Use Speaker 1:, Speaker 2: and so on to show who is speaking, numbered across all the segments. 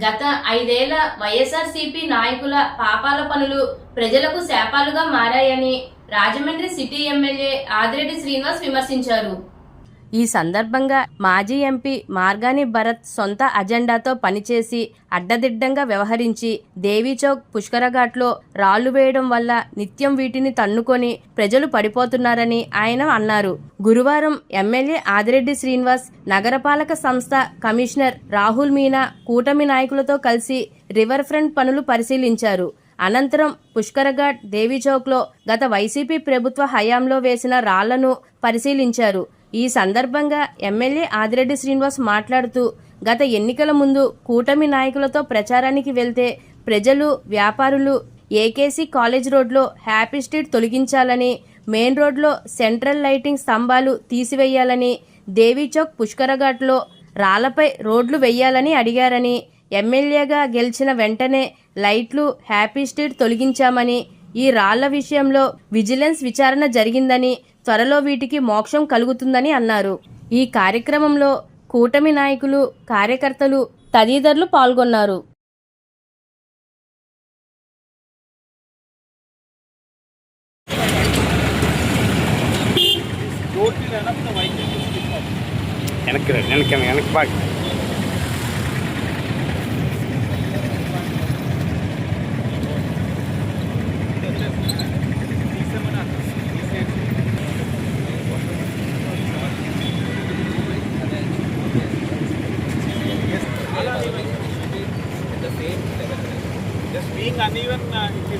Speaker 1: గత ఐదేళ్ళ వైఎస్ఆర్సీపీ నాయకుల పాపాల పనులు ప్రజలకు శాపాలుగా మారాయని రాజమండ్రి సిటీ ఎమ్మెల్యే ఆదిరెడ్డి శ్రీనివాస్ విమర్శించారు. ఈ సందర్భంగా మాజీ ఎంపీ మార్గాని భరత్ సొంత అజెండాతో పనిచేసి అడ్డదిడ్డంగా వ్యవహరించి దేవీచౌక్ పుష్కరఘాట్లో రాళ్ళు వేయడం వల్ల నిత్యం వీటిని తన్నుకొని ప్రజలు పడిపోతున్నారని ఆయన అన్నారు. గురువారం ఎమ్మెల్యే ఆదిరెడ్డి శ్రీనివాస్ నగరపాలక సంస్థ కమిషనర్ రాహుల్ మీనా కూటమి నాయకులతో కలిసి రివర్ ఫ్రంట్ పనులు పరిశీలించారు. అనంతరం పుష్కరఘాట్ దేవీచౌక్లో గత వైసీపీ ప్రభుత్వ హయాంలో వేసిన రాళ్ళను పరిశీలించారు. ఈ సందర్భంగా ఎమ్మెల్యే ఆదిరెడ్డి శ్రీనివాస్ మాట్లాడుతూ గత ఎన్నికల ముందు కూటమి నాయకులతో ప్రచారానికి వెళ్తే ప్రజలు వ్యాపారులు ఏకేసీ కాలేజ్ రోడ్లో హ్యాపీ స్ట్రీట్ తొలగించాలని మెయిన్ రోడ్లో సెంట్రల్ లైటింగ్ స్తంభాలు తీసివేయాలని దేవీచౌక్ పుష్కరఘాట్లో రాళ్ళపై రోడ్లు వెయ్యాలని అడిగారని ఎమ్మెల్యేగా గెలిచిన వెంటనే లైట్లు హ్యాపీ స్ట్రీట్ తొలగించామని ఈ రాళ్ళ విషయంలో విజిలెన్స్ విచారణ జరిగిందని త్వరలో వీటికి మోక్షం కలుగుతుందని అన్నారు. ఈ కార్యక్రమంలో కూటమి నాయకులు కార్యకర్తలు తదితరులు పాల్గొన్నారు.
Speaker 2: వెనక్కి వెనక్కి వెనక్కి వెనక్కి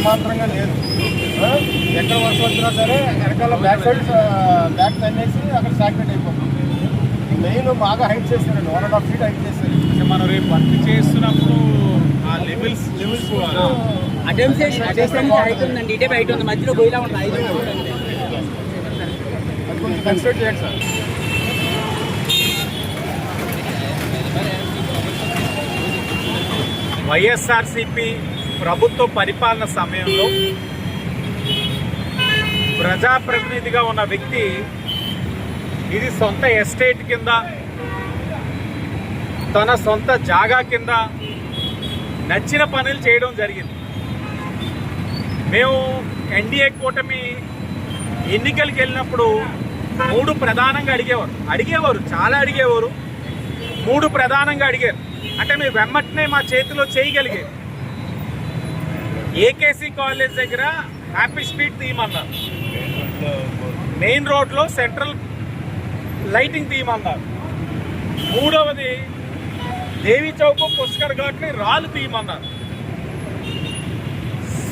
Speaker 3: సమాంతరంగా లేదు. ఎక్కడ వర్షం వచ్చినా సరే వెనకాల బ్యాక్ సైడ్ బ్యాక్ తన్నేసి అక్కడ సాక్రెట్ అయిపోతుంది. మెయిన్ బాగా హైట్ చేశారండి one and half feet height
Speaker 4: అంటే మనం రేపు వర్క్ చేస్తున్నప్పుడు ఆ లెవెల్స్ లెవెల్స్
Speaker 5: అటెంప్ట్ ఇటే బయట ఉంది మధ్యలో పోయిలా ఉంది ఐదు ఫీట్ అంతే.
Speaker 3: అది కొంచెం కన్సిడర్ చేయండి సార్.
Speaker 4: వైఎస్ఆర్సిపి ప్రభుత్వ పరిపాలన సమయంలో ప్రజాప్రతినిధిగా ఉన్న వ్యక్తి ఇది సొంత ఎస్టేట్ కింద తన సొంత జాగా కింద నచ్చిన పనులు చేయడం జరిగింది. మేము ఎన్డీఏ కూటమి ఎన్నికలకు వెళ్ళినప్పుడు మూడు ప్రధానంగా అడిగేవారు. అడిగేవారు చాలా అడిగేవారు. మూడు ప్రధానంగా అడిగారు. అంటే మేము వెమ్మటనే మా చేతిలో చేయగలిగేది ఏకేసీ కాలేజ్ దగ్గర హ్యాపీ స్ట్రీట్ తీయమన్నారు. మెయిన్ రోడ్లో సెంట్రల్ లైటింగ్ తీయమన్నారు. మూడవది దేవి చౌక్ పుష్కర్ ఘాట్ని రాళ్ళు తీయమన్నారు.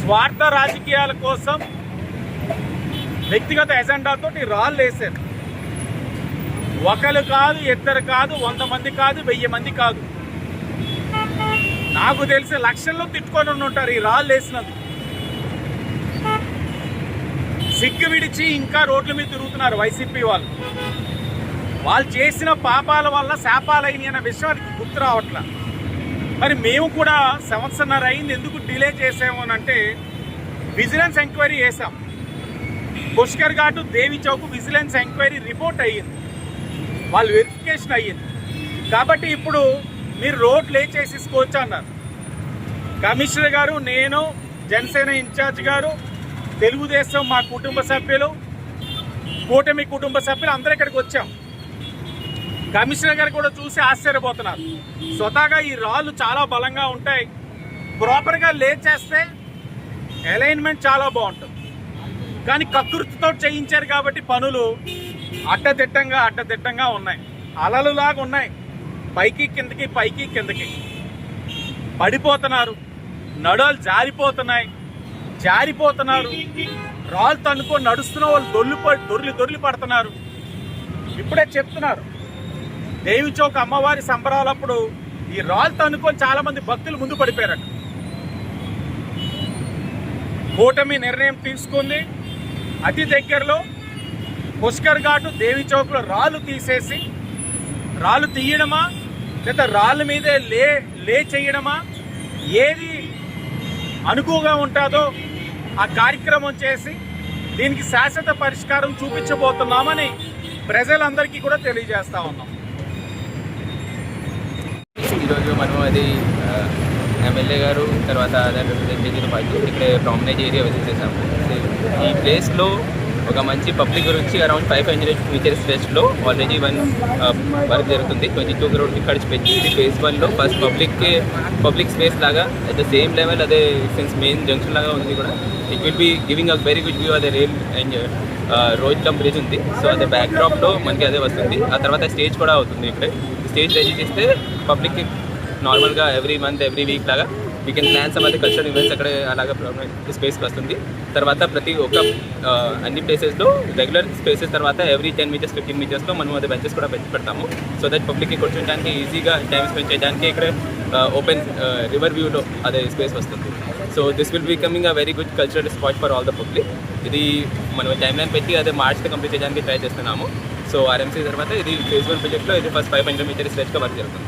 Speaker 4: స్వార్థ రాజకీయాల కోసం వ్యక్తిగత ఎజెండాతో రాళ్ళు వేశారు. ఒకరు కాదు ఇద్దరు కాదు వంద మంది కాదు వెయ్యి మంది కాదు. నాకు తెలిసి లక్షల్లో తిట్టుకొని ఉంటారు. ఈ రాళ్ళు వేసినందుకు. సిగ్గు విడిచి ఇంకా రోడ్ల మీద తిరుగుతున్నారు వైసీపీ వాళ్ళు. వాళ్ళు చేసిన పాపాల వల్ల శాపాలైన అనే విషయానికి గుర్తు రావట్ల. మరి మేము కూడా సంవత్సరన్నర అయింది ఎందుకు డిలే చేసాము అని అంటే విజిలెన్స్ ఎంక్వైరీ చేసాం Pushkar Ghat Devi Chowk vigilance enquiry report అయ్యింది. వాళ్ళు వెరిఫికేషన్ అయ్యింది. కాబట్టి ఇప్పుడు మీరు రోడ్లు వేసేసుకోవచ్చు అన్నారు. కమిషనర్ గారు నేను జనసేన ఇన్ఛార్జ్ గారు తెలుగుదేశం మా కుటుంబ సభ్యులు కూటమి కుటుంబ సభ్యులు అందరూ ఇక్కడికి వచ్చాం. కమిషనర్ గారు కూడా చూసి ఆశ్చర్యపోతున్నారు. స్వతహాగా ఈ రాళ్ళు చాలా బలంగా ఉంటాయి. ప్రాపర్గా లే చేస్తే అలైన్మెంట్ చాలా బాగుంటుంది. కానీ కకృతితో చేయించారు కాబట్టి పనులు అడ్డదిట్టంగా అడ్డదిట్టంగా ఉన్నాయి. అలలులాగా ఉన్నాయి. పైకి కిందకి పైకి కిందకి. పడిపోతున్నారు. నడోలు జారిపోతున్నాయి. జారిపోతున్నారు. రాళ్ళు తన్నుకొని నడుస్తున్న వాళ్ళు దొర్లి దొర్లి దొర్లి పడుతున్నారు. ఇప్పుడే చెప్తున్నారు. దేవి చౌక్ అమ్మవారి సంబరాలప్పుడు ఈ రాళ్ళు తన్నుకొని చాలా మంది భక్తులు ముందు పడిపోయారట. కూటమి నిర్ణయం తీసుకుంది. అతి దగ్గరలో పుష్కర్ ఘాటు దేవి చౌక్లో రాళ్ళు తీసేసి రాళ్ళు తీయడమా లేదా రాళ్ళ మీదే లే లే చేయడమా ఏది అనుకువగా ఉంటుందో ఆ కార్యక్రమం చేసి దీనికి శాశ్వత పరిష్కారం చూపించబోతున్నామని ప్రజలందరికీ కూడా తెలియజేస్తా ఉన్నాం.
Speaker 6: ఈరోజు మనం అది ఎమ్మెల్యే గారు తర్వాత ఇక్కడ ప్రామినేజ్ ఏరియా విజిట్ చేసాము ఈ ప్లేస్లో ఒక మంచి పబ్లిక్ గురించి అరౌండ్ ఫైవ్ హండ్రెడ్ ఫీచర్స్ వెస్ట్లో ఆల్రెడీ వన్ వర్క్ జరుగుతుంది. ట్వంటీ టూ క్రోడ్ ఖర్చు పెట్టింది ఫేజ్ వన్లో ఫస్ట్ పబ్లిక్కి పబ్లిక్ స్పేస్ లాగా అట్ ద సేమ్ లెవెల్ అదే సిన్స్ మెయిన్ జంక్షన్ లాగా ఉంది కూడా. It will be giving a very good view అదే రేల్ అండ్ రోడ్ బ్రిడ్జ్ ఉంది. సో అదే బ్యాక్ డ్రాప్లో మనకి అదే వస్తుంది. ఆ తర్వాత స్టేజ్ కూడా అవుతుంది ఇక్కడ. స్టేజ్ రెడీ చేస్తే పబ్లిక్కి నార్మల్గా ఎవ్రీ మంత్ ఎవ్రీ వీక్ లాగా వీ కెన్ ప్లాన్ సమ్ అదే కల్చరల్ ఈవెంట్స్ అక్కడ అలాగా స్పేస్ వస్తుంది. తర్వాత ప్రతి ఒక్క అన్ని ప్లేసెస్లో రెగ్యులర్ స్పేసెస్ తర్వాత ఎవ్రీ టెన్ మీటర్స్ ఫిఫ్టీన్ మీటర్స్లో మనం అదే బెంచెస్ కూడా పెంచి పెడతాము. సో దట్ పబ్లిక్కి కూర్చోడానికి ఈజీగా టైం స్పెండ్ చేయడానికి ఇక్కడ ఓపెన్ రివర్ వ్యూలో అదే స్పేస్ వస్తుంది. So this will becoming a very good cultural spot for all the public ఇది మనం టైం లైన్ పెట్టి అదే మార్చ్లో కంప్లీట్ చేయడానికి ట్రై చేస్తున్నాము. సో ఆర్ఎంసీ తర్వాత ఇది ఫేజ్ వన్ ప్రాజెక్ట్లో ఇది ఫస్ట్ ఫైవ్ హండ్రెడ్ మీటర్స్ స్ట్రెచ్గా వర్క్ జరుగుతుంది